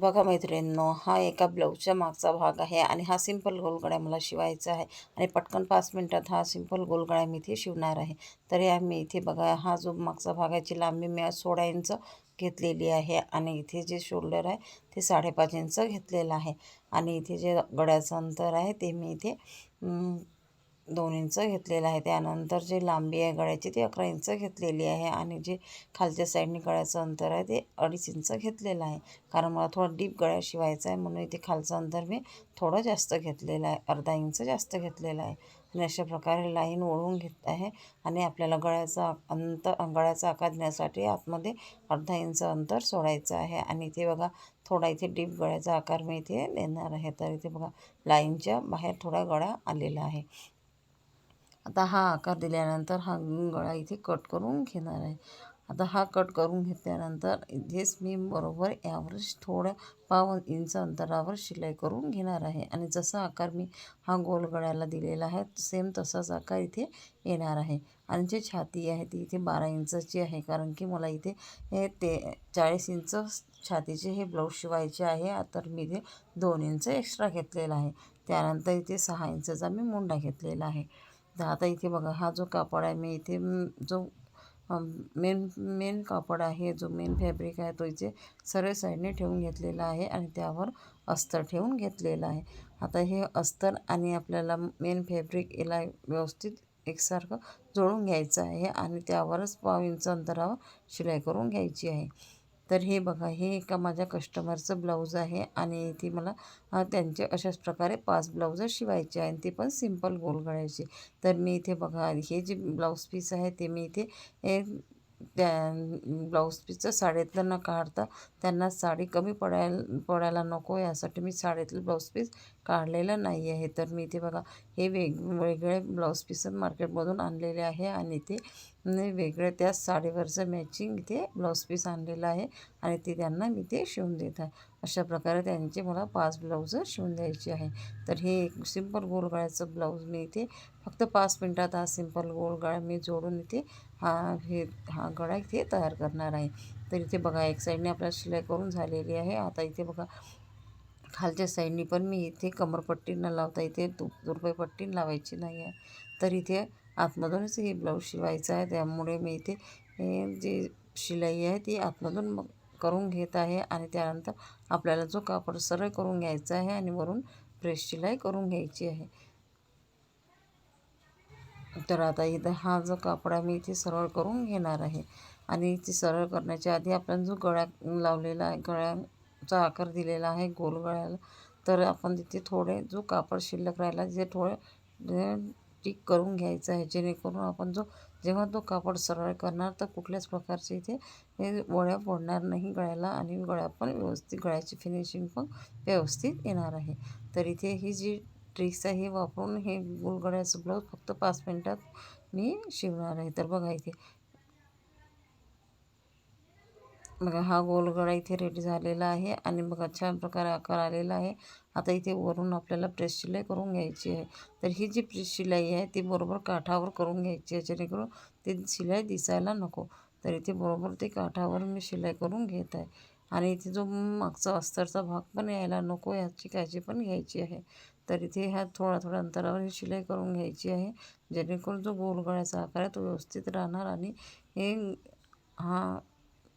बघा मैत्रिणींनो हा एका ब्लाऊजच्या मागचा भाग आहे आणि हा सिंपल गोलगड्या मला शिवायचा आहे. आणि पटकन पाच मिनटात हा सिंपल गोलगड्या मी इथे शिवणार आहे. तरी आम्ही इथे बघा हा जो मागचा भाग भागाची लांबी मी सोळा इंच घेतलेली आहे आणि इथे जे शोल्डर आहे ते साडेपाच इंच घेतलेलं आहे. आणि इथे जे गळ्याचं अंतर आहे ते मी इथे दोन इंच घेतलेलं आहे. त्यानंतर जी लांबी आहे गळ्याची ती अकरा इंच घेतलेली आहे आणि जे खालच्या साईडने गळ्याचं अंतर आहे ते अडीच इंच घेतलेलं आहे. कारण मला थोडं डीप गळ्या शिवायचं आहे म्हणून इथे खालचं अंतर मी थोडं जास्त घेतलेलं आहे. अर्धा इंच जास्त घेतलेलं आहे. आणि अशा प्रकारे लाईन ओढून घेत आहे आणि आपल्याला गळ्याचा अंतर गळ्याचा आकार देण्यासाठी आतमध्ये अर्धा इंच अंतर सोडायचं आहे. आणि इथे बघा थोडा इथे डीप गळ्याचा आकार मी इथे देणार आहे. तर इथे बघा लाईनच्या बाहेर थोडा गळा आलेला आहे. आता हा आकार दिल्यानंतर हा गळा इथे कट करून घेणार आहे. आता हा कट करून घेतल्यानंतर इथेच मी बरोबर यावर थोडं पाव इंच अंतरावर शिलाई करून घेणार आहे. आणि जसा आकार मी हा गोल गळ्याला दिलेला आहे सेम तसाच आकार इथे येणार आहे. आणि जे छाती आहे ती इथे बारा इंचाची आहे कारण की मला इथे हे ते चाळीस इंच छातीचे हे ब्लाऊज शिवायचे आहे. तर मी इथे दोन इंच एक्स्ट्रा घेतलेला आहे. त्यानंतर इथे सहा इंचचा मी मुंडा घेतलेला आहे. आता इथे बघा हा जो कापड आहे मी इथे जो मेन मेन कापड आहे जो मेन फॅब्रिक आहे तो इथे सरळ साईडने ठेवून घेतलेला आहे आणि त्यावर अस्तर ठेवून घेतलेलं आहे. आता हे अस्तर आणि आपल्याला मेन फॅब्रिक याला व्यवस्थित एकसारखं जोडून घ्यायचं आहे आणि त्यावरच पाव इंच अंतरावर शिलाई करून घ्यायची आहे. तर हे बघा हे एका माझ्या कस्टमरचं ब्लाऊज आहे आणि ती मला त्यांचे अशाच प्रकारे पाच ब्लाऊज शिवायचे आहे आणि ते पण सिंपल गोल गळ्याचे. तर मी इथे बघा हे जे ब्लाऊज पीस आहे ते मी इथे त्या ब्लाऊज पीसचं साडीतलं न काढता त्यांना साडी कमी पडायला पडायला नको यासाठी मी साडीतलं ब्लाऊज पीस काढलेलं नाही आहे. तर मी इथे बघा हे वेगवेगळे ब्लाऊज पीस मार्केटमधून आणलेले आहे आणि ते वेगळं त्याच साडीवरचं मॅचिंग इथे ब्लाऊज पीस आणलेलं आहे आणि ते त्यांना मी ते शिवून देत आहे. अशा प्रकारे त्यांचे मला पाच ब्लाऊज शिवून द्यायचे आहे. तर हे एक सिंपल गोलगळ्याचं ब्लाऊज मी इथे फक्त पाच मिनटात हा सिंपल गोलगळा मी जोडून इथे हा हे हा गळा इथे तयार करणार आहे. तर इथे बघा एक साईडने आपल्याला शिलाई करून झालेली आहे. आता इथे बघा खालच्या साईडनी पण मी इथे कमरपट्टी न लावता इथे तु पट्टी लावायची नाही आहे. तर इथे आतमधूनच हे ब्लाऊज शिवायचं आहे. त्यामुळे मी इथे जी शिलाई आहे ती आतमधून मग करून घेत आहे आणि त्यानंतर आपल्याला जो कापड सरळ करून घ्यायचा आहे आणि वरून प्रेस शिलाई करून घ्यायची आहे. तर आता इथं हा जो कापड मी इथे सरळ करून घेणार आहे. आणि इथे सरळ करण्याच्या आधी आपण जो गळ्या लावलेला आहे गळ्याचा आकार दिलेला आहे गोल गळ्याला तर आपण तिथे थोडे जो कापड शिल्लक राहिला तिथे थोडे टिक करून घ्यायचं आहे जेणेकरून आपण जो जेव्हा तो कापड सरळ करणार तर कुठल्याच प्रकारचे इथे हे वळ्या पडणार नाही गळ्याला आणि गळ्या पण व्यवस्थित गळ्याची फिनिशिंग पण व्यवस्थित येणार आहे. तर इथे ही जी ट्रिक्स आहे वापरून हे गोलगड्याचं ब्लाऊज फक्त पाच मिनटात मी शिवणार आहे. तर बघा इथे बघा हा गोलगडा इथे रेडी झालेला आहे आणि बघा छान प्रकारे आकार आलेला आहे. आता इथे वरून आपल्याला प्रेस शिलाई करून घ्यायची आहे. तर ही जी प्रेस शिलाई आहे ती बरोबर काठावर करून घ्यायची आहे. जेणेकरून ते शिलाई दिसायला नको. तर इथे बरोबर ते काठावर मी शिलाई करून घेत आहे. आणि इथे जो मागचा अस्तरचा भाग पण यायला नको याची काळजी पण घ्यायची आहे. तर इथे ह्या थोड्या थोड्या अंतरावर ही शिलाई करून घ्यायची आहे. जेणेकरून जो गोलगळ्याचा आकार आहे तो व्यवस्थित राहणार आणि हे हा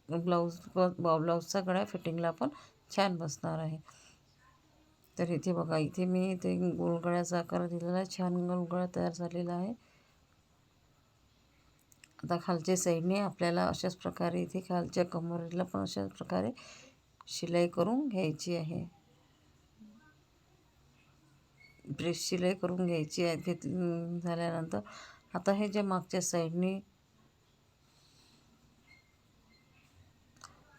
ब्लाऊज ब्लाऊजचा गळा फिटिंगला पण छान बसणार आहे. तर इथे बघा इथे मी ते गोलगळ्याचा आकार दिलेला आहे. छान गोलगळा तयार झालेला आहे. आता खालच्या साईडने आपल्याला अशाच प्रकारे इथे खालच्या कमरेला पण अशाच प्रकारे शिलाई करून घ्यायची आहे. ब्रेस शिलाई करून घ्यायची आहे. घेत झाल्यानंतर आता हे जे मागच्या साईडने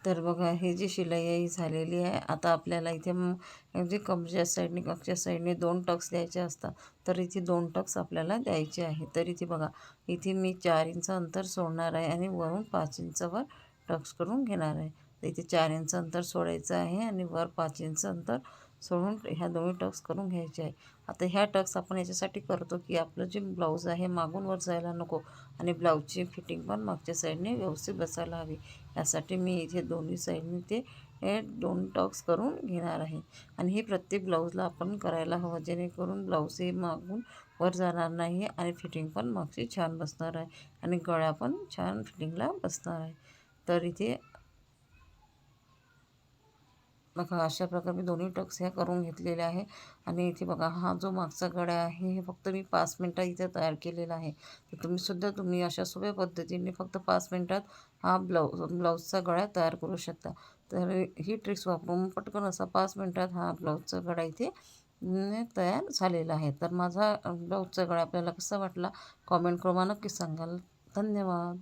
तर बघा हे जी शिलाई आहे ही झालेली आहे आता आपल्याला इथे म्हणजे कमच्या साईडने कमच्या साईडने दोन टक्स द्यायचे असतात तर इथे दोन टक्स आपल्याला द्यायचे आहे. तर इथे बघा इथे मी चार इंच अंतर सोडणार आहे आणि वरून पाच इंचावर टक्स करून घेणार आहे. तर इथे चार इंच अंतर सोडायचं आहे आणि वर पाच इंच अंतर सोडून ह्या दोन्ही टक्स करून घ्यायचे आहे. आता ह्या टक्स आपण याच्यासाठी करतो की आपलं जे ब्लाऊज आहे मागून वर जायला नको आणि ब्लाऊजची फिटिंग पण मागच्या साईडने व्यवस्थित बसायला हवी. यासाठी मी इथे दोन्ही साईडने ते हे दोन टक्स करून घेणार आहे. आणि हे प्रत्येक ब्लाऊजला आपण करायला हवं जेणेकरून ब्लाऊज हे मागून वर जाणार नाही आणि फिटिंग पण मागची छान बसणार आहे आणि गळा पण छान फिटिंगला बसणार आहे. तर इथे बघा अशा प्रकारे मी दोन्ही टक्स ह्या करून घेतलेल्या आहे. आणि इथे बघा हा जो मागचा गळा आहे हे फक्त मी पाच मिनटात इथे तयार केलेला आहे. तर तुम्हीसुद्धा तुम्ही अशा सोप्या पद्धतीने फक्त पाच मिनटात हा ब्लाऊज ब्लाऊजचा गळा तयार करू शकता. तर ही ट्रिक्स वापरून पटकन असा पाच मिनटात हा ब्लाऊजचा गळा इथे तयार झालेला आहे. तर माझा ब्लाऊजचा गळा आपल्याला कसा वाटला? कॉमेंट करून नक्की सांगाल. धन्यवाद.